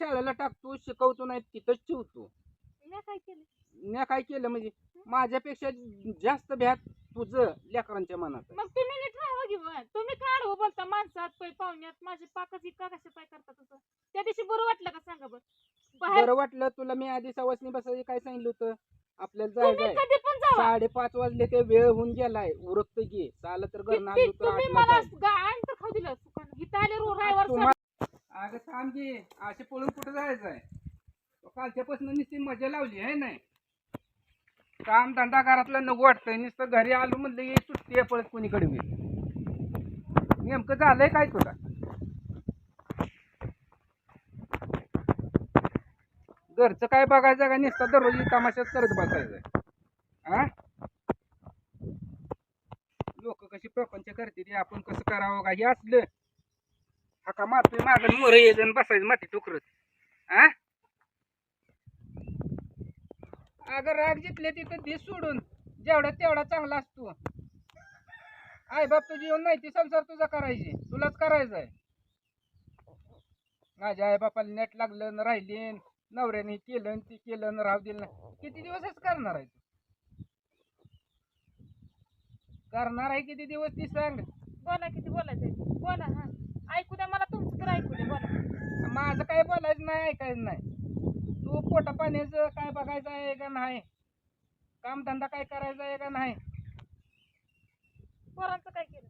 शाळेला टाकतो शिकवतो नाही तिथंच ठेवतो. मी काय केलं? मी काय केलं म्हणजे माझ्यापेक्षा जास्त भ्यात तुझं लेकरांच्या मनात. आहे. मग तुम्ही नीट राहावं मग तुम्ही काय हो बोलता माणसात पै पाहुण्यात माझे पाकच इतका कशा पाय करता तसं त्या दिवशी बरं वाटलं का सांगा बरं? बाहेर बरं वाटलं तुला मी आधी सवासनी बसायची काय सांगितलं होतं? आपल्याला तुम्ही जायचंय कधी पण जावा. साडेपाच वाजले ते वेळ होऊन गेलाय. उरकत घे चालत तर किती तुम्ही आठला मला खाऊ दिलं सुखानं इथं आले रो रायवर तुम्हा- अगं थांब की असे पळून कुठं जायचं आहे? कालच्यापासून नुसती मजा लावली आहे नाही. काम धंदा घरातलं नको वाटतंय नुसतं घरी आलो म्हणलं ये सुट्टी आहे पळत कोणीकडे मी नेमकं झालंय काय तुला? घरचं काय बघायचं का? नुसतं दररोज तमाशाच करत बसायचं हा लोक कशी प्रपंच करते आपण कसं करावं का? हे असलं. हाका मारतोय मागं मोर येजन बसायचं माती टुकरत हा अगं राग जितले तिथं दे सोडून. जेवढा तेवढा चांगला असतो. आई बाप तुझी येऊन नाही ती संसार तुझा करायची. तुलाच करायचा आहे माझ्या आई बापाला नेट लागलं न राहिली नवऱ्याने केलं न ती केलं न राहू दिलं किती दिवसच करणार आहे करणार आहे किती दिवस ती सांग. बोला किती बोलायचंय. ते. बोला हा ऐकू द्या मला तुमचं तर ऐकू द्या बोला माझं काय बोलायचं नाही ऐकायचं नाही. तू पोटा पाण्याचं काय बघायचं आहे का नाही? कामधंदा काय करायचा आहे का नाही? पोरांचं काय केलं?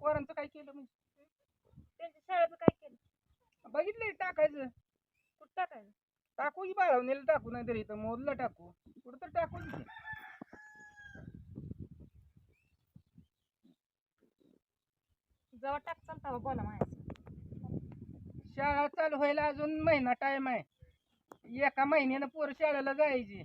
पोरांचं काय केलं म्हणजे? त्यांच्या शाळेचं काय केलं? बघितलंय टाकायचं. कुठं टाकायचं? टाकू की बाळवणीला टाकू नाही तरी इथं मोदला टाकू. कुठं तर टाकू की जेव्हा टाक चालता बोला माझ्या शाळा चालू व्हायला अजून महिना टाइम आहे. एका महिन्यानं पोर शाळेला जायची.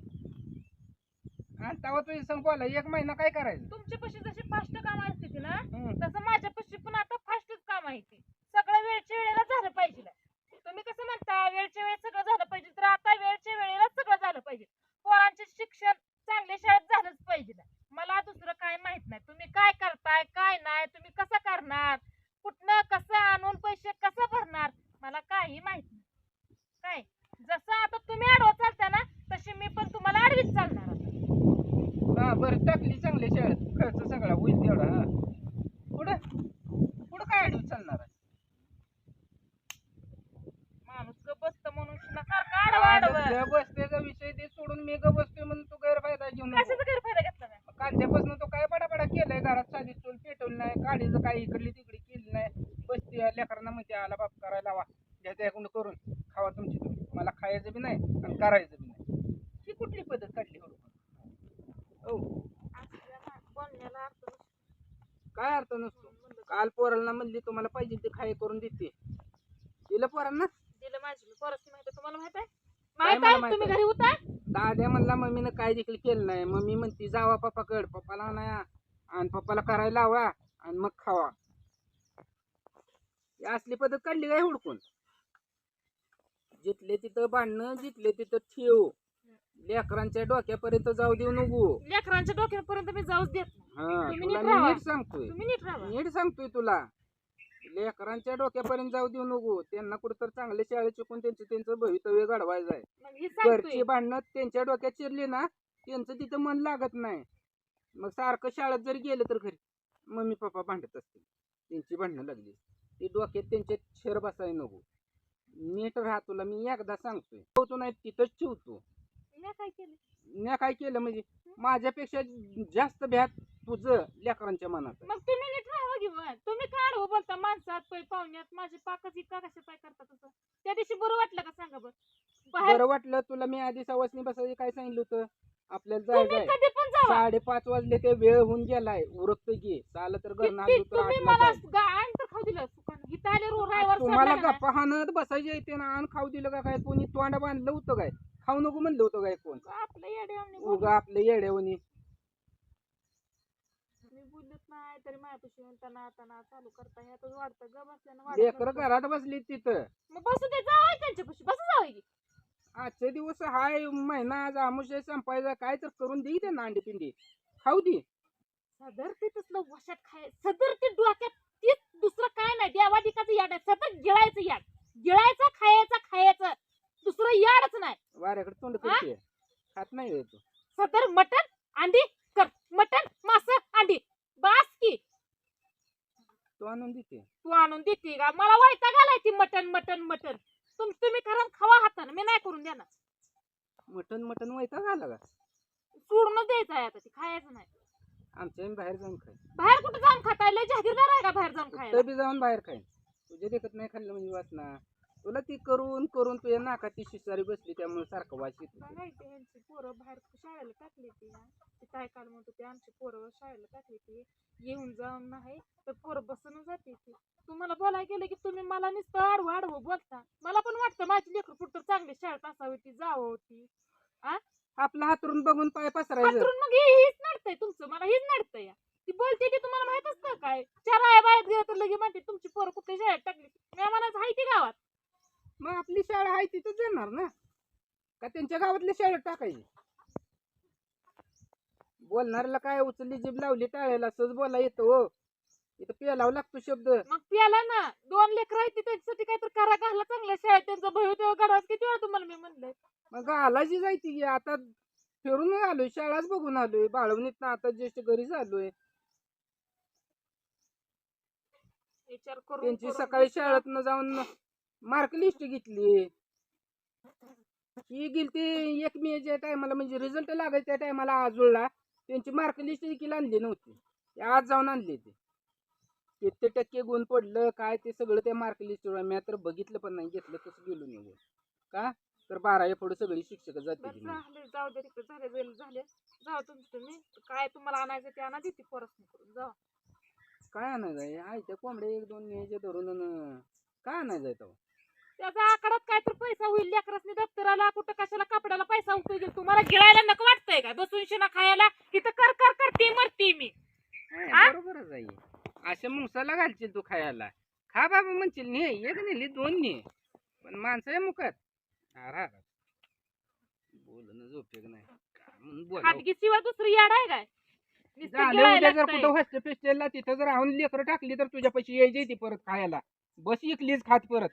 आणि तेव्हा तुझी संग बोला एक महिना काय करायचं? तुमच्या पशी जशी फास्ट काम असते ती ना हम्म. तसं माझ्या पशी पण आता फास्टच काम आहे ते सगळं वेळच्या वेळेला झालं पाहिजे तुम्ही कसं म्हणता वेळच्या वेळेत सगळं झालं पाहिजे तर आता वेळच्या वेळेला सगळं झालं पाहिजे पोरांचे शिक्षण चांगल्या शाळेत झालंच पाहिजे मला दुसरं काय माहीत नाही तुम्ही काय करताय काय नाही तुम्ही कसं करणार कुठनं कसं आणून पैसे कसं भरणार मला काही माहीत नाही काय जसं आता तुम्ही आडवं चालता ना तशी मी पण तुम्हाला आडवीच चालणार आता. हा बरं टाकली चांगल्या शाळेत खर्च सगळा होईल तेवढा हा पुढं पुढं काय अडवून चालणार आहे माणूस ग बसत म्हणून नका आडवं आडवं ग बसतेचा विषय ते सोडून मी ग बसतोय म्हणून तू गैरफायदा घेऊन कशाचा गैरफायदा घेतला नाही कालच्यापासून तो काय बडाबडा केलाय घरात साधी चूल पेटवली नाही गाडीचं काही इकडली तिकडे केली नाही बसते लेकरांना म्हणते आला बाप करायला वा घ्यायचं ऐकून करून खावा तुमची तुम्ही. मला खायचं बी नाही आणि करायचं बी नाही. ही कुठली पद्धत काढली हो? हो. काय अर्थ नसतो. काल पोरांना म्हणली तुम्हाला पाहिजे ते खाय करून देते. दिलं पोरांना? दिलं माझी. माहिती तुम्हाला माहीत आहे? काय माहीत मला आहे? माहीत तुम्ही आहे? घरी होता दाद्या म्हणला मम्मीनं काय देखील केलं नाही. मम्मी म्हणती जावा पप्पाकड पप्पाला नाही आणि पप्पाला करायला लावा आणि मग खावा. असली पद्धत काढली काय हुडकून? जिथले तिथं भांडणं जिथले तिथं ठेव. लेकरांच्या डोक्यापर्यंत जाऊ देऊ नको. लेकरांच्या डोक्यापर्यंत मी जाऊच देत नाही. हा तुम्ही तुला नीट मी राहा. नीट सांगतोय. तुम्ही नीट राहा. नीट सांगतोय तुला. लेकरांच्या डोक्यापर्यंत जाऊ देऊ नको. त्यांना कुठं चांगल्या शाळेत शिकून त्यांचं त्यांचं भवितव्य घडवायचं आहे. मग हे सांगतोय. घरची भांडणं त्यांच्या डोक्यात शिरली ना त्यांचं तिथं मन लागत नाही. मग सारखं शाळेत जरी गेलं तर घरी. मम्मी पप्पा भांडत असतील. त्यांची भांडणं लागली ते डोक्यात त्यांच्या शेर बसाय नको. नीट राहा तुला मी एकदा सांगतोय. ठेवतो नाही तिथंच ठेवतो. मी काय केलं? मी काय केलं म्हणजे माझ्यापेक्षा जास्त भ्यात तुझं लेकरांच्या मनात. आहे. मग तुम्ही नीट राहावं की तुम्ही काय आडवं बोलता? माणसात पै पाहुण्यात माझे पाकच इतका कशा पाय करता तसं त्या दिवशी बरं वाटलं का सांगा बरं? बाहेर बरं वाटलं तुला मी आधी सवासनी बसायची काय सांगितलं होतं? आपल्याला तुम्ही जायचंय कधी पण जावा. साडेपाच वाजले ते वेळ होऊन गेलाय. उरकत घे चालत तर तुम्ही आठला मला. गाण तर खाऊ दिलं. इथं आले रो रायवर तुम्हाला. गप्पा हाणत बसायचे येते ना आणि खाऊ दिलं का काय? कोणी तोंड बांधलं होतं काय? खाऊ नको म्हणलं होतं काय कोण? आपलं येड्यावानी उगा आपलं येड्यावनी. मी बोलत नाही तरी माझ्यापाशी आता चालू करता हे आता वाढतं ग बसल्यानं लेकर वाढत घरात बसली तिथं. मग बसू दे जावं त्यांच्यापाशी. बसू जावं की आजचे दिवस हाय महिना आज संपायचा. काय तर करून दे त्या नांडी पिंडी खाऊ दे. सदर ते तसलं वशात खाय सदर ते डोक्यात दुसरं काय नाही देवादिकाचं याड आहे. सतत गिळायचं याड. गिळायचं खायचं खायचं. दुसरं याडच नाही. वाऱ्याकडे तोंड करते खात नाही होय तू. सदर मटन अंडी कर. मटन मास अंडी. बास की. तू आणून देते. तू आणून देते का? मला वैताग आलाय ती मटन मटन मटन तुम तुम्ही करा आणि खावा हातानं. मी नाही करून देणार. मटन मटन वैताग आला का? सोडून द्यायचं आहे आता ती. खायचं नाही. आमच्या बाहेर जाऊन खाय. बाहेर कुठे जाऊन खाता लय जागीरदार आहे का बाहेर जाऊन खायला? कुठं बी जाऊन बाहेर खाईन तुझ्या देखत नाही खाल्लं म्हणजे वाट ना तुला ती करून करून तुझ्या नाकात ती शिसारी बसली त्यामुळे सारखं वास येत होतं. बघायचं यांची पोरं बाहेर शाळेला टाकली ती ती काय काल म्हणतो ते आमची पोरं शाळेला टाकली ती. येऊन जाऊन नाही तर पोरं बसून जाते ती. तुम्हाला बोलायला गेलं की तुम्ही मला नुसतं आडवं आडवं बोलता. मला पण वाटतं माझी लेकरं कुठं चांगली शाळेत असावी ती जावं होती आपला हातरून बघून पाय पसरायचं. हातरून मग हे- हेच नडतंय तुमचं. मला हेच नडतंय. या. ती बोलते ती तुम्हाला माहीत असतं काय? चार आया बाहेर गेलं तर लगे म्हणते तुमची पोरं कुठे शाळेत टाकली? मी म्हणायचं आहे ती गावात. मग आपली शाळा आहे तिथं जाणार ना? का त्यांच्या गावातल्या शाळेत टाकायची? बोलणाऱ्याला काय उचलली जीभ लावली टाळायला सहज बोला येतं हो. इथं पेलावं लागतो शब्द. मग प्याला ना दोन लेकर आहेत त्यांच्यासाठी काहीतरी करा घाला चांगल्या शाळेत त्यांचा भय तेव्हा घडवाच किती वेळा तुम्हाला मी म्हणलंय? मग घालायची जायची की आता फिरून आलोय शाळाच बघून आलोय बाळवणीत आता ज्येष्ठ घरी झालोय विचार करून त्यांची करून सकाळी विचार- शाळेतनं जाऊन मार्क लिस्ट घेतली. ही गेलती एक मे ज्या टायमाला म्हणजे रिझल्ट लागायच्या त्या टायमाला आजोळला त्यांची मार्क लिस्ट देखील आणली नव्हती. ते आज जाऊन आणली ते. किती टक्के गुण पडलं काय ते सगळं त्या मार्क लिस्टवर मी तर बघितलं पण नाही घेतलं तसं गेलो निघून का? तर बारावी पुढे सगळी शिक्षक जाते जाऊ दे तिकडे झाले वेळ झाले. जाऊ तुम्ही. काय तुम्हाला आणायचं ते आणा देते परत जाऊ. काय आणायचं आहे? त्या कोंबड्या एक दोन न्यायचे धरून काय आणायचं आहे तेव्हा? त्याचा आकारात काय तर पैसा होईल लेकरासनी दप्तराला कुठं कशाला कपड्याला पैसा उपयोगी तुम्हाला गिळायला नको वाटतंय का? बसून शिना खायला? इथं कर कर करते मरते मी? बरोबरच आहे. अशा मुंगसाला घालशील तू खायला. खा बाबा म्हणशील ने एक नेली दोन ने पण माणसं आहे मुखात बोलणं झोपेग नाही. म्हणून शिवाय दुसरी याड आहे काय? नुसतं झालं जर हॉस्टेल तिथं जर राहून लेकरं टाकली तर तुझ्या पैसे यायची ती परत खायला. बस इकलीच खात परत.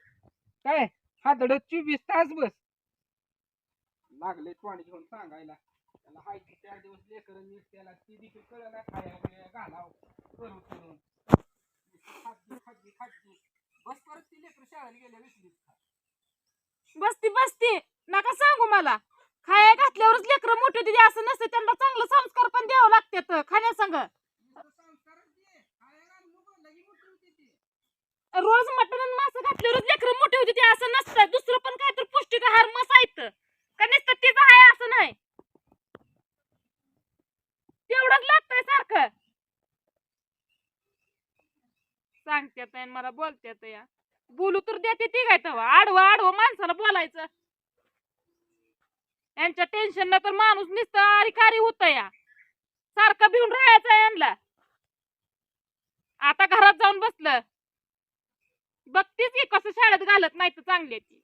काय? हात चोवीस तास बस. लागले तोंड घेऊन सांगायला. त्याला हाय ती चार दिवस लेकर त्याला ती देखील कळलं बिया घालाव करून करून. बस परत ती लेकर शाळेला गेल्या विसलीच बसती बसती. नका सांगू मला. खाया घातल्यावरच लेकरं मोठे होते असं नसतं. त्यांना चांगलं संस्कार पण द्यावं लागतात खाण्यासंग नुसतं संस्कारच दे. खायला घाल नको, लगी मोठी होती ती. रोज मटण मासं घातल्यावरच लेकरं मोठे होते ते असं नसतं दुसरं पण काय तर पौष्टिक आहार मसायचं का नुसतं तिचं आहे असं नाही तेवढंच लागतंय सारखं सांगत्यात मला बोलत्यात या बोलू तर देते ती काय तेव्हा? आडवं आडवं माणसाला बोलायचं. यांच्या टेन्शन तर माणूस निसत आरिकारी होत या. सारखं भिवून राहायचं यांना आता घरात जाऊन बसलं. बघतीच की कसं शाळेत घालत नाही तर चांगली आहे ती.